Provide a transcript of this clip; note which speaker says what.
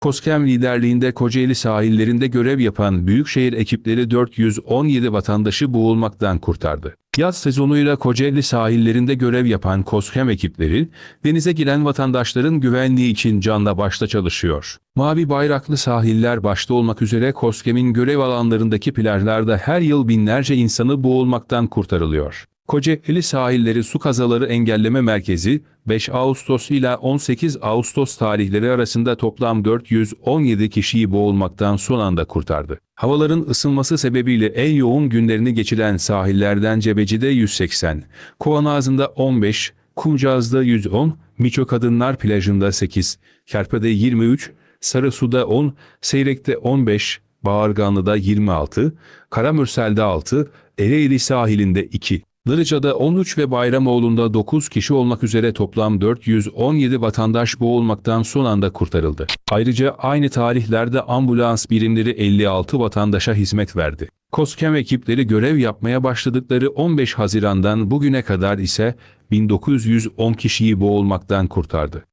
Speaker 1: KOSKEM liderliğinde Kocaeli sahillerinde görev yapan büyükşehir ekipleri 417 vatandaşı boğulmaktan kurtardı. Yaz sezonuyla Kocaeli sahillerinde görev yapan KOSKEM ekipleri, denize giren vatandaşların güvenliği için canla başla çalışıyor. Mavi bayraklı sahiller başta olmak üzere KOSKEM'in görev alanlarındaki plajlarda her yıl binlerce insanı boğulmaktan kurtarılıyor. Kocaeli Sahilleri Su Kazaları Engelleme Merkezi, 5 Ağustos ile 18 Ağustos tarihleri arasında toplam 417 kişiyi boğulmaktan son anda kurtardı. Havaların ısınması sebebiyle en yoğun günlerini geçiren sahillerden Cebeci'de 180, Kovanağızı'nda 15, Kumcağız'da 110, Miço Kadınlar Plajı'nda 8, Kerpe'de 23, Sarısu'da 10, Seyrek'te 15, Bağırganlı'da 26, Karamürsel'de 6, Ereğli sahilinde 2. Darıca'da 13 ve Bayramoğlu'nda 9 kişi olmak üzere toplam 417 vatandaş boğulmaktan son anda kurtarıldı. Ayrıca aynı tarihlerde ambulans birimleri 56 vatandaşa hizmet verdi. KOSKEM ekipleri görev yapmaya başladıkları 15 Haziran'dan bugüne kadar ise 1910 kişiyi boğulmaktan kurtardı.